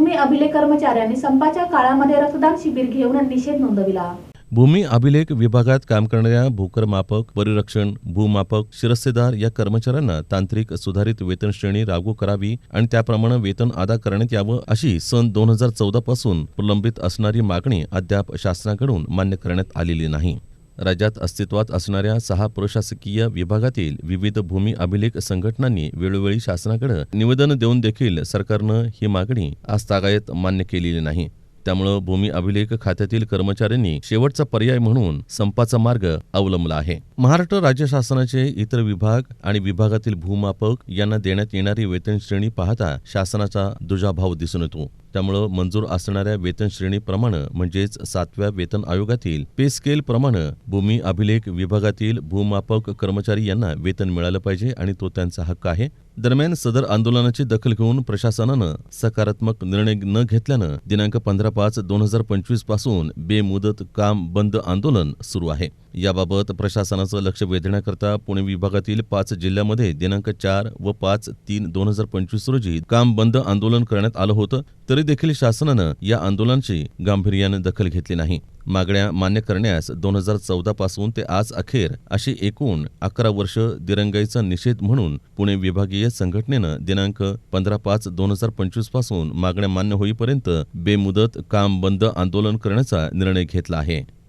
भूमी अभिलेख कर्मचाऱ्यांनी संपाच्या काळामध्ये रक्तदान शिबिर घेऊन निषेध नोंदविला. भूमी अभिलेख विभागात काम करणाऱ्या भूकरमापक परिरक्षण भूमापक शिरस्तेदार या कर्मचाऱ्यांना तांत्रिक सुधारित वेतन श्रेणी लागू करावी आणि त्याप्रमाणे वेतन अदा करण्यात यावं अशी सन दोन हजार चौदा पासून प्रलंबित असणारी मागणी अद्याप शासनाकडून मान्य करण्यात आलेली नाही. राज्यात अस्तित्वात असणाऱ्या सहा प्रशासकीय विभागातील विविध भूमी अभिलेख संघटनांनी वेळोवेळी शासनाकडे निवेदन देऊन देखील सरकारनं ही मागणी आजतागायत मान्य केलेली नाही. त्यामुळं भूमी अभिलेख खात्यातील कर्मचाऱ्यांनी शेवटचा पर्याय म्हणून संपाचा मार्ग अवलंबला आहे. महाराष्ट्र राज्य शासनाचे इतर विभाग आणि विभागातील भूमापक यांना देण्यात येणारी वेतन श्रेणी पाहता शासनाचा दुजाभाव दिसून येतो. त्यामुळं मंजूर असणाऱ्या वेतन श्रेणीप्रमाणे म्हणजेच सातव्या वेतन आयोगातील पे स्केल प्रमाणे भूमी अभिलेख विभागातील भूमापक कर्मचारी यांना वेतन मिळालं पाहिजे आणि तो त्यांचा हक्क आहे. दरम्यान सदर आंदोलनाची दखल घेऊन प्रशासनानं सकारात्मक निर्णय न घेतल्यानं दिनांक पंधरा पाच दोन हजार पंचवीसपासून बेमुदत काम बंद आंदोलन सुरू आहे. याबाबत प्रशासनाचं लक्ष वेधण्याकरता पुणे विभागातील पाच जिल्ह्यामध्ये दिनांक चार व पाच तीन दोन हजार पंचवीस रोजी काम बंद आंदोलन करण्यात आलं होतं तरी देखील शासनानं या आंदोलनाची गांभीर्यानं दखल घेतली नाही. मागण्या मान्य करण्यास दोन हजार चौदा पासून ते आज अखेर अशी एकूण अकरा वर्ष दिरंगाईचा निषेध म्हणून पुणे विभागीय संघटनेनं दिनांक पंधरा पाच दोन हजार पंचवीसपासून मागण्या मान्य होईपर्यंत बेमुदत काम बंद आंदोलन करण्याचा निर्णय घेतला आहे.